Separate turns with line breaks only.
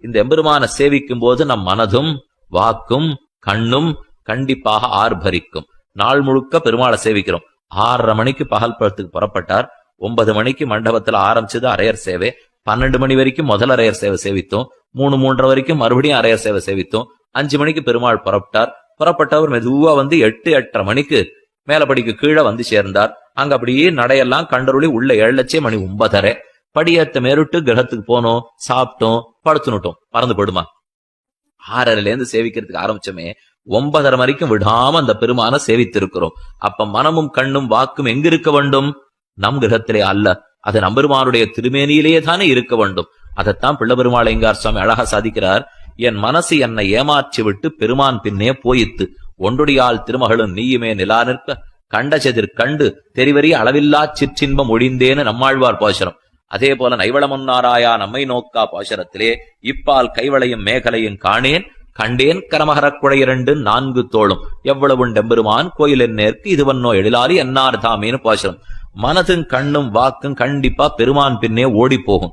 இந்த எம்பெருமான சேவிக்கும் போது நம் மனதும் வாக்கும் கண்ணும் கண்டிப்பாக ஆர்ப்பரிக்கும். நாள் முழுக்க பெருமாளை சேவிக்கிறோம். ஆறரை மணிக்கு பகல் பழத்துக்கு புறப்பட்டார். ஒன்பது மணிக்கு மண்டபத்துல ஆரம்பிச்சது அரையர் சேவை. பன்னெண்டு மணி வரைக்கும் முதல் அரையர் சேவை சேவித்தோம். மூணு மூன்றரை வரைக்கும் மறுபடியும் அரையர் சேவை சேவித்தோம். அஞ்சு மணிக்கு பெருமாள் புறப்பட்டார். புறப்பட்டவர் மெதுவா வந்து எட்டு எட்டரை மணிக்கு மேலப்படிக்கு கீழே வந்து சேர்ந்தார். அங்க அப்படியே நடையெல்லாம் கண்டருளி உள்ள ஏழு லட்சம் மணி ஒன்பதரை. படியேத்த மேருட்டு கிரகத்துக்கு போனோம் சாப்பிட்டோம் படுத்துனுட்டோம் மறந்து போடுமா ஆறரைல இருந்து சேவிக்கிறதுக்கு ஆரம்பிச்சோமே ஒன்பதரை வரைக்கும் விடாம அந்த பெருமான சேவித்திருக்கிறோம். அப்ப மனமும் கண்ணும் வாக்கும் எங்க இருக்க வேண்டும்? நம் கிரகத்திலே அல்ல. அது நம்பெருமானுடைய திருமேனியிலேயே தானே இருக்க வேண்டும். அதைத்தான் பிள்ளபெருமாளையங்கார் சுவாமி அழகா சாதிக்கிறார். என் மனசு என்னை ஏமாற்றி விட்டு பெருமான் பின்னே போயித்து ஒன்றுடையால் திருமகளும் நீயுமே நிலா நிற்க கண்ட செதிர் கண்டு தெரிவறிய அளவில்லா சிற்றின்பம் ஒழிந்தேன்னு நம்மாழ்வார் பாசுரம். அதே போல நைவளமுன்னாராயா நம்மை நோக்கா பாசுரத்திலே இப்பால் கைவளையும் மேகலையும் காணேன் கண்டேன் கரமகரக்குழை குழையிரண்டு நான்கு தோளும். எவ்வளவு டெம்பெருமான் கோயில் நேர்க்கு இதுவன்னோ எழிலாரி என்னார் தாமேன்னு பாசுரம். மனதும் கண்ணும் வாக்கும் கண்டிப்பா பெருமான் பின்னே ஓடி போகும்